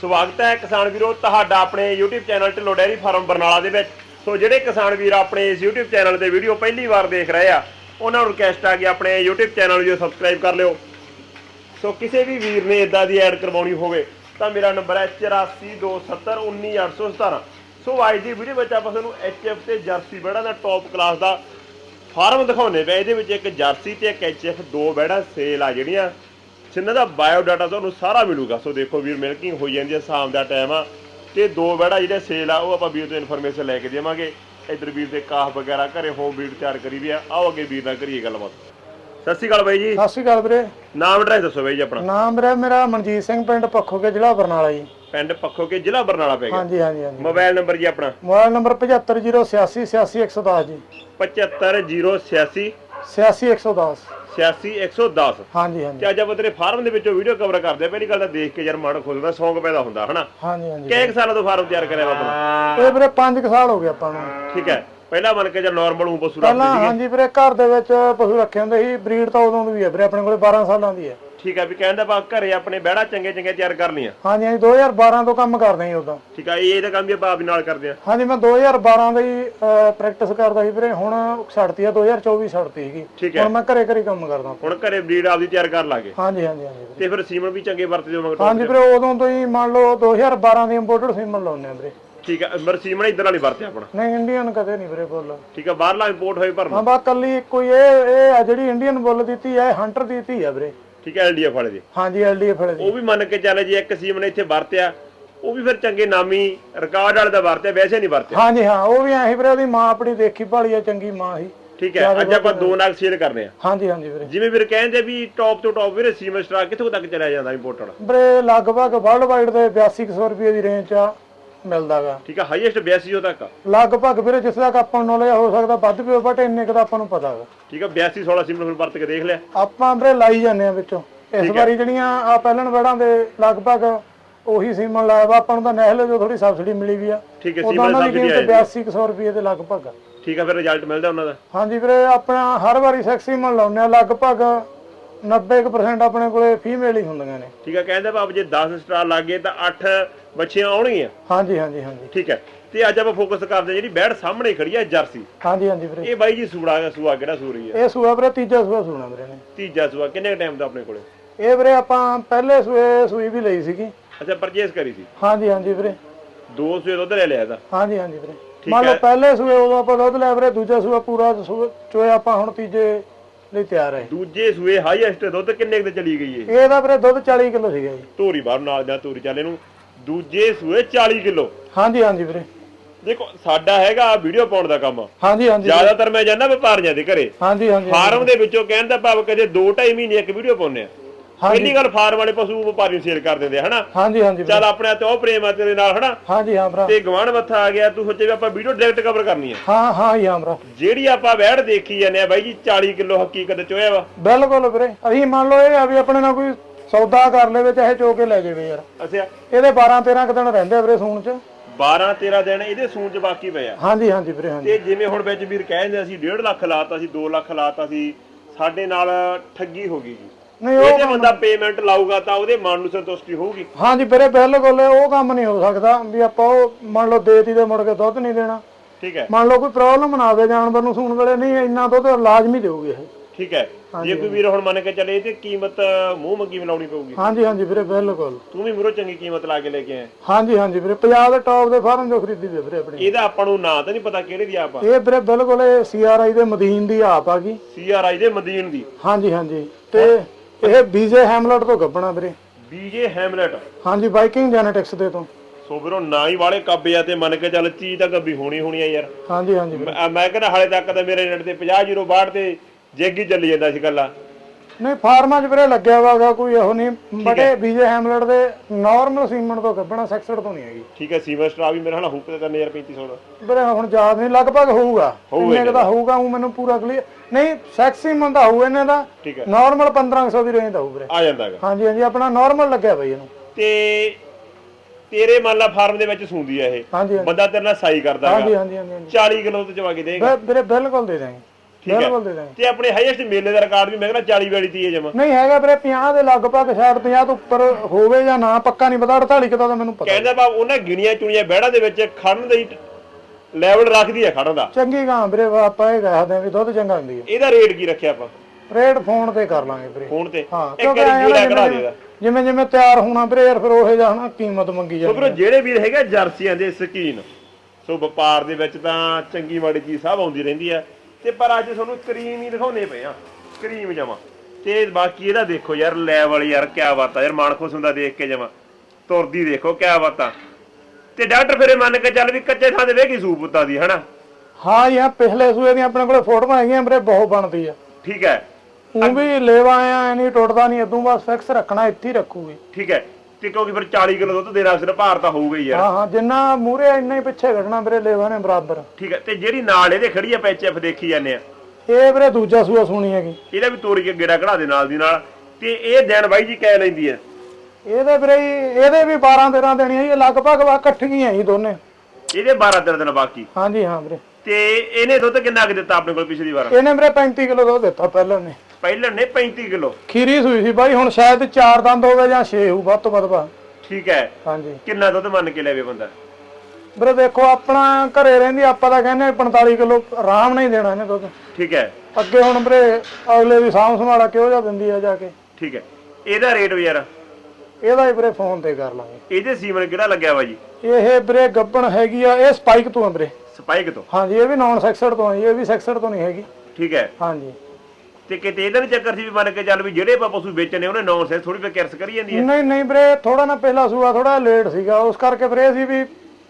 ਸਵਾਗਤ ਹੈ ਕਿਸਾਨ ਵੀਰੋ, ਤੁਹਾਡਾ ਆਪਣੇ YouTube channel Dhillon dairy farm Barnala ਦੇ ਵਿੱਚ। ਸੋ ਜਿਹੜੇ ਕਿਸਾਨ ਵੀਰ ਆਪਣੇ ਇਸ YouTube ਚੈਨਲ ਤੇ ਵੀਡੀਓ ਪਹਿਲੀ ਵਾਰ ਦੇਖ ਰਹੇ ਆ, ਉਹਨਾਂ ਨੂੰ ਰਿਕਵੈਸਟ ਆ ਕਿ ਆਪਣੇ YouTube ਚੈਨਲ ਨੂੰ ਸਬਸਕ੍ਰਾਈਬ ਕਰ ਲਿਓ। ਸੋ ਕਿਸੇ ਵੀ ਵੀਰ ਨੇ ਇਦਾਂ ਦੀ ਐਡ ਕਰਵਾਉਣੀ ਹੋਵੇ, ਤਾਂ ਮੇਰਾ ਨੰਬਰ ਹੈ 8427191817 ਸੋ ਅੱਜ ਦੀ ਵੀਡੀਓ ਵਿੱਚ ਆਪਾਂ ਤੁਹਾਨੂੰ HF ਤੇ ਜਰਸੀ ਬੈੜਾਂ ਦਾ ਟੌਪ ਕਲਾਸ ਦਾ ਫਾਰਮ ਦਿਖਾਉਣੇ ਪਏ। ਇਹਦੇ ਵਿੱਚ ਇੱਕ ਜਰਸੀ ਤੇ ਇੱਕ HF ਦੋ ਬੈੜਾਂ ਸੇਲ ਆ ਜਿਹੜੀਆਂ। ਜਿਨ੍ਹਾਂ ਦਾ ਬਾਇਓ ਡਾਟਾ ਤੁਹਾਨੂੰ ਸਾਰਾ ਮਿਲੂਗਾ। ਸੋ ਦੇਖੋ ਵੀਰ ਮਿਲਕਿੰਗ ਹੋਈ ਜਾਂਦੀ ਹੈ ਸ਼ਾਮ ਦਾ ਟਾਈਮ ਆ। ਤੇ ਦੋ ਬੈੜਾ ਜਿਹੜੇ ਸੇਲ ਆ ਉਹ ਆਪਾਂ ਵੀਰ ਤੋਂ ਇਨਫੋਰਮੇਸ਼ਨ ਲੈ ਕੇ ਦੇਵਾਂਗੇ। ਇਧਰ ਵੀਰ ਦੇ ਕਾਹ ਵਗੈਰਾ ਘਰੇ ਹੋਮ ਵੀਰ ਤਿਆਰ ਕਰੀ ਵੀ ਆ। ਆਓ ਅੱਗੇ ਵੀਰ ਨਾਲ ਕਰੀਏ ਗੱਲਬਾਤ। ਸਤਿ ਸ਼੍ਰੀ ਅਕਾਲ ਬਾਈ ਜੀ। ਸਤਿ ਸ਼੍ਰੀ ਅਕਾਲ ਵੀਰੇ। ਨਾਮ ਐਡਰੈਸ ਦੱਸੋ ਬਾਈ ਜੀ ਆਪਣਾ। ਨਾਮ ਵੀਰੇ ਮੇਰਾ ਮਨਜੀਤ ਸਿੰਘ ਪਿੰਡ ਪੱਖੋਕੇ ਜ਼ਿਲ੍ਹਾ ਬਰਨਾਲਾ ਜੀ। ਪਿੰਡ ਪੱਖੋ ਕੇ ਜ਼ਿਲ੍ਹਾ ਬਰਨਾਲਾ ਪੈ ਗਿਆ। ਹਾਂਜੀ ਹਾਂਜੀ ਹਾਂਜੀ। ਮੋਬਾਈਲ ਨੰਬਰ ਜੀ ਆਪਣਾ। ਮੋਬਾਈਲ ਨੰਬਰ 7508886110 ਜੀ। 75086 86110 86110 ਹਾਂਜੀ ਹਾਂਜੀ। ਤੇ ਅੱਜ ਆਪਾਂ ਤੇਰੇ ਫਾਰਮ ਦੇ ਵਿੱਚੋਂ ਵੀਡੀਓ ਕਵਰ ਕਰਦੇ ਆ। ਪਹਿਲੀ ਗੱਲ ਤਾਂ ਦੇਖ ਕੇ ਯਾਰ ਮਨ ਖੁੱਲਦਾ ਸ਼ੌਂਕ ਪੈਦਾ ਹੁੰਦਾ ਹਨਾ? ਹਾਂਜੀ ਹਾਂਜੀ। ਕਿੰਨੇ ਕੁ ਸਾਲਾਂ ਤੋਂ ਫਾਰਮ ਤਿਆਰ ਕਰਿਆ ਵਾ ਆਪਣਾ? ਇਹ ਵੀਰੇ 5 ਸਾਲ ਹੋ ਗਏ ਆਪਾਂ ਨੂੰ। ਠੀਕ ਹੈ। ਪਹਿਲਾਂ ਮੰਨ ਕੇ ਜੇ ਨਾਰਮਲ ਉਹ ਪਸ਼ੂ ਪਹਿਲਾਂ ਰੱਖਦੇ ਸੀਗੇ। ਹਾਂਜੀ ਵੀਰੇ ਘਰ ਦੇ ਵਿੱਚ ਪਸ਼ੂ ਰੱਖੇ ਹੁੰਦੇ ਸੀ। ਬਰੀਡ ਤਾਂ ਉਦੋਂ ਦੀ ਵੀ ਹੈ ਵੀਰੇ ਆਪਣੇ ਕੋਲੇ 12 ਸਾਲਾਂ ਦੀ ਹੈ। ਠੀਕ ਹੈ ਵੀ ਕਹਿੰਦਾ ਆਪਾਂ ਘਰੇ ਆਪਣੇ ਬਹਿੜਾ ਚੰਗੇ ਚੰਗੇ ਤਿਆਰ ਕਰ ਲਈਆਂ। ਹਾਂਜੀ ਹਾਂਜੀ 2012 ਤੋਂ ਕੰਮ ਕਰਦੇ ਹਾਂ ਉਦੋਂ। ਠੀਕ ਹੈ ਇਹ ਤਾਂ ਕੰਮ ਵੀ ਆਪਾਂ ਆਪ ਹੀ ਨਾਲ ਕਰਦੇ ਆ ਹਾਂਜੀ ਮੈਂ 2012 ਦਾ ਹੀ ਪ੍ਰੈਕਟਿਸ ਕਰਦਾ ਸੀ ਵੀਰੇ ਹੁਣ ਛੱਡਤੀ ਆ 2024 ਛੱਡਤੀ ਸੀਗੀ। ਠੀਕ ਹੈ। ਹੁਣ ਮੈਂ ਘਰੇ ਘਰੇ ਕੰਮ ਕਰਦਾ। ਹੁਣ ਘਰੇ ਬਰੀਡ ਆਪਦੀ ਤਿਆਰ ਕਰ ਲਾਗੇ। ਹਾਂਜੀ ਹਾਂਜੀ ਹਾਂਜੀ ਵੀਰੇ। ਤੇ ਫਿਰ ਸੀਮਨ ਵੀ ਚੰਗੇ ਵਰਤਦੇ ਹੋ ਮਗਰ ਹਾਂਜੀ ਵੀਰੇ ਉਦੋਂ ਤੋਂ ਹੀ ਮੰਨ ਲਓ 2012 ਦੀ ਇੰਪੋਰਟਡ ਸੀਮਨ ਲਾਉਂਦੇ ਆ ਵੀਰੇ। ਠੀਕ ਹੈ ਮਰ ਸੀਮਨ ਇਧਰ ਵਾਲੀ ਵਰਤਿਆ ਆਪਣਾ ਨਹੀਂ ਇੰਡੀਅਨ ਕਦੇ ਨਹੀਂ ਵੀਰੇ ਬੋਲ। ਠੀਕ ਹੈ ਬਾਹਰਲਾ ਇੰਪੋਰਟ ਹੋਏ ਭਰਨਾ। ਹਾਂ ਬਾ ਕੱਲੀ ਕੋਈ ਇਹ ਇਹ ਆ ਜਿਹੜੀ ਇੰਡੀਅਨ ਬੁੱਲ ਦਿੱਤੀ ਹੈ ਹੰਟਰ ਦਿੱਤੀ ਆ ਵੀਰੇ। ਠੀਕ ਹੈ ਐਲਡੀਐਫ ਵਾਲੇ ਦੀ। ਹਾਂਜੀ ਐਲਡੀਐਫ ਵਾਲੇ ਦੀ। ਉਹ ਵੀ ਮੰਨ ਕੇ ਚੱਲੇ ਜੀ ਇੱਕ ਸੀਮਨ ਇੱਥੇ ਵਰਤਿਆ ਉਹ ਵੀ ਫਿਰ ਚੰਗੇ ਨਾਮੀ ਰਿਕਾਰਡ ਵਾਲੇ ਦਾ ਵਰਤਿਆ ਵੈਸੇ ਨਹੀਂ ਵਰਤਿਆ। ਹਾਂਜੀ ਹਾਂ ਉਹ ਵੀ ਐਂ ਵੀਰੇ ਉਹਦੀ ਮਾਂ ਆਪਣੀ ਦੇਖੀ ਭਾਲੀ ਆ ਚੰਗੀ ਮਾਂ ਸੀ। ਠੀਕ ਹੈ ਅੱਜ ਆਪਾਂ ਦੋ ਨਾਗ ਸ਼ੇਅਰ ਕਰਨੇ ਆ ਹਾਂਜੀ ਹਾਂਜੀ ਵੀਰੇ। ਜਿਵੇਂ ਵੀਰ ਕਹਿੰਦੇ ਵੀ ਟੌਪ ਤੋਂ ਟੌਪ ਵੀਰੇ ਸਟਾਕ ਕਿੱਥੋਂ ਤੱਕ ਚਲਿਆ ਜਾਂਦਾ ਇੰਪੋਰਟਡ ਵੀਰੇ ਲਗਭਗ ਵਰਲਡ ਵਾਈਡ ਦੇ 8200 ਰੁਪਏ ਦੀ ਰੇਂਜ ਆ। ਮਿਲਦਾਗਾ। ਠੀਕ ਹੈ ਹਾਈਐਸਟ 8200 ਤੱਕ ਲਗਭਗ ਵੀਰੇ ਜਿਸ ਤੱਕ ਆਪਾਂ ਨੂੰ knowledge ਹੋ ਸਕਦਾ ਵੱਧ ਪਿਓ ਬਟ ਇੰਨੇ ਕੁ ਦਾ ਆਪਾਂ ਨੂੰ ਪਤਾ ਹੈਗਾ ਠੀਕ ਹੈ 82 16 ਸੀਮਨ ਹੁਣ ਵਰਤ ਕੇ ਦੇਖ ਲਿਆ। ਆਪਾਂ ਵੀਰੇ ਲਾਈ ਜਾਂਦੇ ਆ ਵਿੱਚੋਂ। ਇਸ ਵਾਰੀ ਜਿਹੜੀਆਂ ਆ ਪਹਿਲਣ ਵੜਾਂ ਦੇ ਲਗਭਗ ਉਹੀ ਸੀਮਨ ਲਾਇਆ ਵਾ ਆਪਾਂ ਨੂੰ ਤਾਂ ਨਹਿਲੇ ਜੋ ਥੋੜੀ ਸਬਸਿਡੀ ਮਿਲੀ ਵੀ ਆ। ਠੀਕ ਹੈ ਸੀਮਨ ਸਬਸਿਡੀ ਆਈ 8200 ਰੁਪਏ ਦੇ ਲਗਭਗ। ਆ ਠੀਕ ਹੈ ਫਿਰ ਰਿਜ਼ਲਟ ਮਿਲਦਾ ਉਹਨਾਂ ਦਾ। ਹਾਂਜੀ ਵੀਰੇ ਆਪਣਾ ਹਰ ਵਾਰੀ ਸੈਕਸੀ ਮਨ ਲਾਉਂਦੇ ਆ ਲਗਭਗ 90% ਆਪਣੇ ਕੋਲੇ ਫੀਮੇਲ ਹੀ ਹੁੰਦੀਆਂ ਨੇ। ਠੀਕ ਹੈ ਕਹਿੰਦੇ ਬਾਬ ਜੇ 10 ਸਟਾਰ ਲੱਗੇ ਤਾਂ 8 ਬੱਚੀਆਂ ਆਉਣਗੀਆਂ। ਹਾਂਜੀ ਹਾਂਜੀ ਹਾਂਜੀ। ਠੀਕ ਹੈ ਤੇ ਅੱਜ ਆਪਾਂ ਫੋਕਸ ਕਰਦੇ ਜਿਹੜੀ ਬੈੜ ਸਾਹਮਣੇ ਖੜੀ ਹੈ ਜਰਸੀ। ਹਾਂਜੀ ਹਾਂਜੀ ਵੀਰੇ। ਇਹ ਬਾਈ ਜੀ ਸੂੜਾ ਸੂਆ ਕਿਹੜਾ ਸੂ ਰਹੀ ਹੈ ਇਹ ਸੂਆ ਵੀਰੇ ਤੀਜਾ ਸੂਆ ਸੂਣਾ ਵੀਰੇ ਨੇ। ਤੀਜਾ ਸੂਆ ਕਿੰਨੇ ਟਾਈਮ ਦਾ ਆਪਣੇ ਕੋਲੇ? ਇਹ ਵੀਰੇ ਆਪਾਂ ਪਹਿਲੇ ਸੂਏ ਸੂਈ ਵੀ ਲਈ ਸੀਗੀ। ਅੱਛਾ ਪਰਚੇਸ ਕਰੀ ਸੀ? ਹਾਂਜੀ ਹਾਂਜੀ ਵੀਰੇ। ਦੋ ਸੂਏ ਦੁੱਧ ਲੈ ਲਿਆ ਇਹਦਾ? ਹਾਂਜੀ ਹਾਂਜੀ ਵੀਰੇ। ਮੰਨ ਲਓ। ਪਹਿਲੇ ਸੂਏ ਉਦੋਂ ਆਪਾਂ ਦੁੱਧ ਲਿਆ ਵੀਰੇ ਦੂਜਾ ਸੂਆ ਪੂਰਾ ਚੋਏ ਆਪਾਂ ਹੁਣ ਤੀਜੇ ਲਈ ਤਿਆਰ ਹੈ। ਦੂਜੇ ਸੂਏ ਹਾਈਐਸਟ ਦੁੱਧ ਕਿੰਨੇ ਕੁ ਤੇ ਚਲੀ ਗਈ ਹੈ ਇਹਦਾ ਵੀਰੇ ਦੁੱਧ 40 ਕਿਲੋ ਸੀਗਾ ਜੀ। ਧੂਰੀ ਬਾਹਰ ਨਾਲ ਜਾਂ ਧੂਰੀ ਚਾਲੇ ਨੂੰ ਦੂਜੇ ਸੂਏ 40 ਕਿਲੋ। ਹਾਂਜੀ ਹਾਂਜੀ ਵੀਰੇ। ਦੇਖੋ ਸਾਡਾ ਹੈਗਾ ਵੀਡੀਓ ਪਾਉਣ ਦਾ ਕੰਮ। ਹਾਂਜੀ ਹਾਂਜੀ ਜ਼ਿਆਦਾਤਰ ਮੈਂ ਜਾਂਦਾ ਵਪਾਰੀਆਂ ਦੇ ਘਰੇ। ਹਾਂਜੀ ਹਾਂਜੀ ਫਾਰਮ ਦੇ ਵਿੱਚੋਂ ਕਹਿਣ ਦਾ ਭਾਵ ਕਦੇ 2.5 ਮਹੀਨੇ ਇੱਕ ਵੀਡੀਓ ਪਾਉਂਦੇ ਆ। ਪਹਿਲੀ ਗੱਲ ਫਾਰਮ ਵਾਲੇ ਪਸ਼ੂ ਵਪਾਰੀ ਸੇਲ ਕਰ ਦਿੰਦੇ ਆ, ਹਨਾ? ਹਾਂਜੀ ਹਾਂਜੀ। ਚੱਲ ਆਪਣੇ ਤੇ ਉਹ ਪ੍ਰੇਮ ਆ ਤੇਰੇ ਨਾਲ ਹਨਾ? ਹਾਂਜੀ ਹਾਂ ਭਰਾ। ਤੇ ਗਵਾਂਢ ਮੱਥਾ ਆ ਗਿਆ ਤੂੰ ਸੋਚੇ ਵੀ ਆਪਾਂ ਵੀਡੀਓ ਡਾਇਰੈਕਟ ਕਵਰ ਕਰਨੀ ਆ। ਹਾਂ ਹਾਂ ਹਾਂ ਭਰਾ। ਜਿਹੜੀ ਆਪਾਂ ਵੈੜ ਦੇਖੀ ਜਾਂਦੇ ਆ ਬਾਈ ਜੀ 40 ਕਿਲੋ ਹਕੀਕਤ ਚੋਇਆ ਵਾ। ਬਿਲਕੁਲ ਵੀਰੇ। ਅਸੀਂ ਮੰਨ ਲਓ ਇਹ ਆ ਵੀ ਆਪਣੇ ਨਾਲ ਕੋਈ ਸੌਦਾ ਕਰ ਲਵੇ ਚਾਹੇ ਚੋ ਕੇ ਲੈ ਜਾਵੇ ਯਾਰ। ਅੱਛਾ। ਇਹਦੇ 12 13 ਕੁ ਦਿਨ ਰਹਿੰਦੇ ਆ ਵੀਰੇ ਸੂਣ ਚ। 12 13 ਦਿਨ ਇਹਦੇ ਸੂਣ ਚ ਬਾਕੀ ਪਏ ਆ। ਹਾਂਜੀ ਹਾਂਜੀ ਵੀਰੇ ਹਾਂਜੀ। ਤੇ ਜਿਵੇਂ ਹੁਣ ਵਿੱਚ ਵੀਰ ਕਹਿੰਦੇ ਅਸੀਂ 1.5 ਲੱਖ ਲਾਤਾ ਸੀ 2 ਲੱਖ ਲਾਤਾ ਸੀ ਸਾਡੇ ਨਾਲ ਠੱਗੀ ਹੋ ਗਈ ਜੀ। ਨਹੀਂ ਉਹ ਇਹ ਜੇ ਬੰਦਾ ਪੇਮੈਂਟ ਲਾਊਗਾ ਤਾਂ ਉਹਦੇ ਮਨ ਨੂੰ ਸੰਤੁਸ਼ਟੀ ਹੋਊਗੀ। ਹਾਂਜੀ ਵੀਰੇ ਬਿਲਕੁਲ ਉਹ ਕੰਮ ਨਹੀਂ ਹੋ ਸਕਦਾ ਵੀ ਆਪਾਂ ਉਹ ਮੰਨ ਲਓ ਦੇਤੀ ਤੇ ਮੁੜ ਕੇ ਦੁੱਧ ਨਹੀਂ ਦੇਣਾ। ਠੀਕ ਹੈ। ਮੰਨ ਲਓ ਕੋਈ ਪ੍ਰੋਬਲਮ ਨਾ ਆਵੇ ਜਾਨਵਰ ਨੂੰ ਸੂਣ ਵੇਲੇ ਨਹੀਂ ਇੰਨਾ ਦੁੱਧ ਲਾਜ਼ਮੀ ਦੇਊਗੀ ਇਹ। ਠੀਕ ਹੈ। ਜੇ ਕੋਈ ਵੀਰ ਹੁਣ ਮੰਨ ਕੇ ਚੱਲੇ ਤੇ ਕੀਮਤ ਮੂੰਹ ਮੰਗੀ ਮਿਲਾਉਣੀ ਪਊਗੀ। ਹਾਂਜੀ ਹਾਂਜੀ ਵੀਰੇ ਬਿਲਕੁਲ। ਤੂੰ ਵੀ ਮੁਰੋ ਚੰਗੀ ਕੀਮਤ ਲਾ ਕੇ ਲੈ ਕੇ ਆਇਆ। ਹਾਂਜੀ ਹਾਂਜੀ ਵੀਰੇ ਪੰਜਾਬ ਦੇ ਟੌਪ ਦੇ ਫਾਰਮ ਜੋ ਖਰੀਦੀ ਦੇ ਵੀਰੇ ਆਪਣੀ। ਇਹਦਾ ਆਪਾਂ ਨੂੰ ਨਾਂ ਤਾਂ ਨਹੀਂ ਪਤਾ ਕਿਹੜੇ ਦੀ ਆਪ ਆ। ਇਹ ਵੀਰੇ ਬਿਲਕੁਲ ਇਹ ਸੀਆਰਆਈ ਦੇ ਮਦੀਨ ਦੀ ਆਪ ਆ ਗਈ। ਸੀਆਰਆਈ ਦੇ ਮਦੀਨ ਦੀ। ਹਾਂਜੀ ਹਾਂਜੀ ਤੇ ਇਹ ਬੀਜੇ ਹੈਮਲਟ ਤੋਂ ਗੱਬਣਾ ਵੀਰੇ। ਬੀਜੇ ਹੈਮਲਟ ਹਾਂਜੀ ਬਾਈਕਿੰਗ ਜੈਨੇਟਿਕਸ ਦੇ ਤੋਂ। ਸੋ ਵੀਰੋ ਨਾ ਹੀ ਵਾਲੇ ਕੱਬੇ ਆ ਤੇ ਮੰਨ ਕੇ ਚੱਲ ਚੀਜ਼ ਤਾਂ ਕੱਬੀ ਹੋਣੀ ਹੋਣੀ ਆ ਯਾਰ। ਹਾਂਜੀ ਹਾਂਜੀ। ਮੈਂ ਮੈਂ ਕਹਿੰਦਾ ਹਾਲੇ ਤੱਕ ਤਾਂ ਮੇਰੇ ਨੇੜੇ ਤੇ 50 ਜ਼ੀਰੋ ਬਾਹਰ ਤੇ ਜੇਗੀ ਚੱਲੀ ਜਾਂਦਾ ਸੀ ਗੱਲਾਂ ਨਹੀਂ ਫਾਰਮਾਂ 'ਚ ਵੀਰੇ ਲੱਗਿਆ ਵਾਗਾ ਕੋਈ ਇਹੋ ਨਹੀਂ। ਬਟੇ ਬੀਜੇ ਹੈਮਲਟ ਦੇ ਨਾਰਮਲ ਸੀਮਨ ਤੋਂ ਗੱਬਣਾ ਸੈਕਸਡ ਤੋਂ ਨਹੀਂ ਹੈਗੀ। ਠੀਕ ਹੈ ਸੀਵਰ ਸਟਰਾ ਵੀ ਮੇਰੇ ਨਾਲ ਹੁੱਕ ਤੇ 3500 ਦਾ। ਵੀਰੇ ਹੁਣ ਯਾਦ ਨਹੀਂ ਲਗਭਗ ਹੋਊਗਾ। ਹੋਊ ਇੰਨੇ ਕੁ ਦਾ ਹੋਊਗਾ ਉਹ ਮੈਨੂੰ ਪੂਰਾ ਕਲੀਅਰ ਨਹੀਂ ਸੈਕਸੀ ਮਨ ਦਾ ਹੋਊ ਇਹਨਾਂ ਦਾ। ਠੀਕ ਹੈ। ਨਾਰਮਲ 1500 ਦੀ ਰੇਂਜ ਦਾ ਹੋਊ ਵੀਰੇ। ਆ ਜਾਂਦਾ ਹੈਗਾ। ਹਾਂਜੀ ਹਾਂਜੀ ਆਪਣਾ ਨਾਰਮਲ ਲੱਗਿਆ ਬਈ ਇਹਨੂੰ। ਤੇ ਤੇਰੇ ਮੰਨ ਲਾ ਫਾਰਮ ਦੇ ਵਿੱਚ ਸੂੰਦੀ ਆ ਇਹ। ਹਾਂਜੀ ਹਾਂਜੀ। ਬੰਦਾ ਤੇਰੇ ਨਾਲ ਸਾਈ ਕਰਦਾ ਹਾਂਜੀ ਹੈਗਾ। ਹਾਂਜੀ ਹਾਂਜੀ ਹਾਂਜੀ। 40 ਕਿਲੋ ਤੇ ਚਵਾ ਕੇ ਦੇਗਾ। ਵੀਰੇ ਬਿਲਕੁਲ ਦੇ ਦਾਂਗੇ ਠੀਕ ਹੈ। ਬਿਲਕੁਲ ਦੇ ਦਾਂਗੇ ਤੇ ਆਪਣੇ ਹਾਈਐਸਟ ਮੇਲੇ ਦਾ ਰਿਕਾਰਡ ਵੀ ਮੈਂ ਕਹਿੰਦਾ 40 ਵਾਲੀ ਤੀ ਹੈ ਜਮਾ। ਨਹੀਂ ਹੈਗਾ ਵੀਰੇ 50 ਦੇ ਲਗਭਗ ਸ਼ਾਇਦ 50 ਤੋਂ ਉੱਪਰ ਹੋਵੇ ਜਾਂ ਨਾ ਪੱਕਾ ਨਹੀਂ ਪਤਾ 48 ਕਿਤਾ ਤਾਂ ਮੈਨੂੰ ਪਤਾ। ਕਹਿੰਦਾ ਬਾਬ ਉਹਨਾਂ ਗਿਣੀਆਂ ਚੁਣੀਆਂ ਬਹਿੜਾਂ ਦੇ ਵਿੱਚ ਖੜਨ ਦੀ ਲੈਵਲ ਰੱਖਦੀ ਹੈ ਖੜਨ ਦਾ। ਚੰਗੀ ਗਾਂ ਵੀਰੇ ਆਪਾਂ ਇਹ ਕਹਿ ਦਿਆਂ ਵੀ ਦੁੱਧ ਚੰਗਾ ਹੁੰਦੀ ਹੈ। ਇਹਦਾ ਰੇਟ ਕੀ ਰੱਖਿਆ ਆਪਾਂ? ਰੇਟ ਫੋਨ ਤੇ ਕਰ ਲਾਂਗੇ ਵੀਰੇ। ਫੋਨ ਤੇ? ਹਾਂ ਇੱਕ ਕਿਉਂਕਿ ਵਾਰੀ ਐਂ ਕਰਾ ਜਿਵੇਂ- ਦੇਦਾ ਜਿਵੇਂ ਜਿਵੇਂ ਤਿਆਰ ਹੋਣਾ ਵੀਰੇ ਯਾਰ ਫਿਰ ਉਹੇ ਹਨਾ ਕੀਮਤ ਮੰਗੀ ਸੋ ਜਾਂਦੀ ਵੀਰੋ ਜਿਹੜੇ ਵੀਰ ਹੈਗੇ ਜਰਸੀਆਂ ਦੇ ਸ਼ਕੀਨ। ਸੋ ਵਪਾਰ ਦੇ ਵਿੱਚ ਤਾਂ ਚੰਗੀ ਮਾੜੀ ਚੀਜ਼ ਸਭ ਆਉਂਦੀ ਰਹਿੰਦੀ ਆ ਤੇ ਪਰ ਅੱਜ ਤੁਹਾਨੂੰ ਕਰੀਮ ਹੀ ਦਿਖਾਉਣੇ ਪਏ ਆ ਕਰੀਮ ਜਮਾ। ਤੇ ਬਾਕੀ ਇਹਦਾ ਦੇਖੋ ਯਾਰ ਲੈਵਲ ਯਾਰ ਕਿਆ ਬਾਤ। ਆ ਯਾਰ ਮਨ ਖੁਸ਼ ਹੁੰਦਾ ਦੇਖ ਕੇ ਜਮਾ। ਤੁਰਦੀ ਦੇਖੋ ਕਿਆ ਬਾਤ। ਆ ਤੇ ਡਾਕਟਰ ਫਿਰ ਇਹ ਮੰਨ ਕੇ ਚੱਲ ਵੀ ਕੱਚੇ ਥਾਂ ਦੇ ਵੇਗੀ ਸੂਪੁੱਤਾ ਦੀ ਹਨਾ? ਹਾਂ ਯਾਰ ਪਿਛਲੇ ਸੂਏ ਦੀਆਂ ਆਪਣੇ ਕੋਲੇ ਫੋਟੋਆਂ ਹੈਗੀਆਂ ਵੀਰੇ ਬਹੁਤ ਬਣਦੀ ਆ। ਠੀਕ ਹੈ। ਉਹ ਵੀ ਲੈਵਾ ਆਇਆ ਨਹੀਂ ਟੁੱਟਦਾ ਨਹੀਂ ਇਦੋਂ ਬਸ ਫਿਕਸ ਰੱਖਣਾ ਇੱਥੇ ਹੀ ਰੱਖੂਗੀ। ਠੀਕ ਹੈ। ਤੇ ਕਿਉਂਕਿ ਫਿਰ 40 ਕਿਲੋ ਦੁੱਧ ਦੇਣਾ ਸਿਰ ਭਾਰ ਤਾਂ ਹੋਊਗਾ ਹੀ ਯਾਰ। ਹਾਂ ਹਾਂ ਜਿੰਨਾ ਮੂਰੇ ਇੰਨਾ ਹੀ ਪਿੱਛੇ ਕੱਢਣਾ ਵੀਰੇ ਲੈਵਾ ਨੇ ਬਰਾਬਰ। ਠੀਕ ਹੈ ਤੇ ਜਿਹੜੀ ਨਾਲ ਇਹਦੇ ਖੜੀ ਆ ਪੈਚਐਫ ਦੇਖੀ ਜਾਂਦੇ ਆ। ਇਹ ਵੀਰੇ ਦੂਜਾ ਸੂਆ ਸੁਣੀ ਹੈਗੀ। ਇਹਦਾ ਵੀ ਤੋੜ ਕੇ ਗੇੜਾ ਕਢਾ ਦੇ ਨਾਲ ਦੀ ਨਾਲ। ਤੇ ਇਹ ਦਿਨ ਬਾਈ ਜੀ ਕਹਿ ਲੈਂਦੀ ਆ? ਇਹਦੇ ਵੀਰੇ ਹੀ- ਇਹਦੇ ਵੀ 12 13 ਦੇਣੀਆਂ ਇਹ ਲਗਭਗ ਵਾ ਇਕੱਠੀਆਂ ਹੀ ਦੋਨੇ। ਇਹਦੇ 12 13 ਦਿਨ ਬਾਕੀ। ਹਾਂਜੀ ਹਾਂ ਵੀਰੇ। ਤੇ ਇਹਨੇ ਦੁੱਧ ਕਿੰਨਾ ਕੁ ਦਿੱਤਾ ਆਪਣੇ ਕੋਲ ਪਿਛਲੀ ਵਾਰ? ਇਹਨੇ ਵੀਰੇ 35 ਕਿਲੋ ਦੁੱਧ ਦਿੱਤਾ ਪਹਿਲਾਂ ਨੇ। ਪਹਿਲਾਂ ਨੇ 35 ਕਿਲੋ। ਖੀਰੀ ਸੂਈ ਸੀ ਬਾਈ ਹੁਣ ਸ਼ਾਇਦ 4 ਦੰਦ ਹੋਵੇ ਜਾਂ 6 ਹੋਊ ਵੱਧ ਤੋਂ ਵੱਧ ਬਾ। ਠੀਕ ਹੈ। ਹਾਂਜੀ। ਕਿੰਨਾ ਦੁੱਧ ਮੰਨ ਕੇ ਲੈਵੇ ਬੰਦਾ? ਵੀਰੇ ਦੇਖੋ ਆਪਣਾ ਘਰੇ ਰਹਿੰਦੀ ਆਪਾਂ ਤਾਂ ਕਹਿੰਦੇ 45 ਕਿਲੋ ਆਰਾਮ ਨਾਲ ਹੀ ਦੇਣਾ ਇਹਨੇ ਦੁੱਧ। ਠੀਕ ਹੈ। ਅੱਗੇ ਹੁਣ ਵੀਰੇ ਅਗਲੇ ਦੀ ਸਾਂਭ ਸੰਭਾਲਾ ਕਿਹੋ ਜਿਹਾ ਦਿੰਦੀ ਆ ਜਾ ਕੇ। ਠੀਕ ਹੈ। ਇਹਦਾ ਰੇਟ ਵੀ ਯਾਰ? ਇਹਦਾ ਹੀ ਵੀਰੇ ਫੋਨ ਤੇ ਕਰ ਲਾਂਗੇ। ਇਹਦੇ ਸੀਮਨ ਕਿਹੜਾ ਲੱਗਿਆ ਵਾ ਜੀ? ਇਹ ਵੀਰੇ ਗੱਬਣ ਹੈਗੀ ਆ ਇਹ ਸਪਾਈਕ ਤੋਂ ਆ ਵੀਰੇ। ਸਪਾਈਕ ਤੋਂ? ਹਾਂਜੀ ਇਹ ਵੀ ਨਾਨ ਸੈਕਸਡ ਤੋਂ ਆ ਜੀ, ਇਹ ਵੀ ਸੈਕਸਡ ਤੋਂ ਨਹੀਂ ਹੈਗੀ। ਠੀਕ ਹੈ। ਹਾਂਜੀ। ਤੇ ਕਿਤੇ ਇਹਦਾ ਵੀ ਚੱਕਰ ਸੀ ਵੀ ਮੰਨ ਕੇ ਚੱਲ ਵੀ ਜਿਹੜੇ ਆਪਾਂ ਪਸ਼ੂ ਵੇਚਣੇ ਉਹਨੇ ਨੌਨ ਸੇ ਥੋੜੀ ਜਿਹੀ ਕਿਰਸ ਕਰੀ ਜਾਂਦੀ ਹੈ। ਨਹੀਂ ਨਹੀਂ ਵੀਰੇ ਥੋੜਾ ਨਾ ਪਹਿਲਾ ਸੂਆ ਥੋੜਾ ਲੇਟ ਸੀਗਾ ਉਸ ਕਰਕੇ ਵੀਰੇ ਅਸੀਂ ਵੀ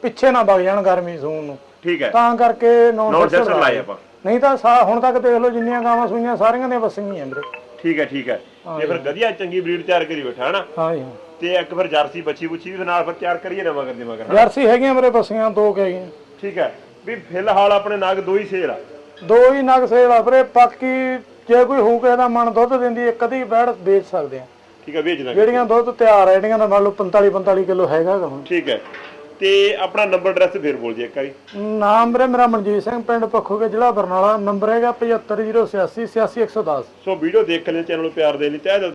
ਪਿੱਛੇ ਨਾ ਵਗ ਜਾਣ ਗਰਮੀ ਸੂਣ ਨੂੰ। ਠੀਕ ਹੈ। ਤਾਂ ਕਰਕੇ ਨਾਨ ਨੌਨ ਸੈਕਸਡ ਸੈਕਸਡ ਲਾਏ ਆਪਾਂ। ਨਹੀਂ ਤਾਂ ਸਾ- ਹੁਣ ਤੱਕ ਦੇਖ ਲਓ ਜਿੰਨੀਆਂ ਗਾਵਾਂ ਸੂਈਆਂ ਸਾਰੀਆਂ ਦੀਆਂ ਵਸੀਆਂ ਵੀਰੇ। ਠੀਕ ਹੈ ਠੀਕ ਹੈ। ਤੇ ਫਿਰ ਵਧੀਆ ਚੰਗੀ ਬਰੀਡ ਤਿਆਰ ਕਰੀ ਬੈਠਾ ਹਨਾ? ਹਾਂ ਤੇ ਇੱਕ ਫਿਰ ਜਰਸੀ ਬੱਚੀ ਬੁੱਚੀ ਵੀ ਨਾਲ ਫਿਰ ਤਿਆਰ ਕਰੀਏ ਨਾ ਮਗਰ ਦੇ ਮਗਰ? ਜਰਸੀ ਹੈਗੀਆਂ ਮੇਰੇ ਬਸੀਆਂ ਦੋ ਕੁ ਹੈਗੀਆਂ। ਠੀਕ ਹੈ। ਵੀ ਫਿਲਹਾਲ ਆਪਣੇ ਨਾਗ ਦੋ ਹੀ ਸੇਲ ਆ। ਦੋ ਹੀ ਨਗ ਸੇਲ ਆ ਵੀਰੇ ਬਾਕੀ ਜੇ ਕੋਈ ਹੋਊ ਕਿਸੇ ਦਾ ਮਨ ਦੁੱਧ ਦਿੰਦੀ ਇੱਕ ਅੱਧੀ ਬੈੜ ਵੇਚ ਸਕਦੇ ਆ। ਠੀਕ ਹੈ ਵੇਚਣਾ ਜਿਹੜੀਆਂ ਦੁੱਧ ਤਿਆਰ ਆ ਜਿਹੜੀਆਂ ਦਾ ਮੰਨ ਲਓ 45 45 ਕਿਲੋ ਹੈਗਾ ਗਾ ਹੁਣ। ਠੀਕ ਹੈ। ਤੇ ਆਪਣਾ ਨੰਬਰ ਐਡਰੈਸ ਫੇਰ ਬੋਲ ਜੀ ਇੱਕ ਵਾਰੀ। ਨਾਮ ਵੀਰੇ ਮੇਰਾ ਮਨਜੀਤ ਸਿੰਘ ਪਿੰਡ ਪੱਖੋਗੇ ਜ਼ਿਲ੍ਹਾ ਬਰਨਾਲਾ ਨੰਬਰ ਹੈਗਾ 75086 86110 ਸੋ ਵੀਡੀਓ ਦੇਖ ਲਿਓ ਚੈਨਲ ਨੂੰ ਪਿਆਰ ਦੇ ਲਈ ਤਹਿ ਦਿਲ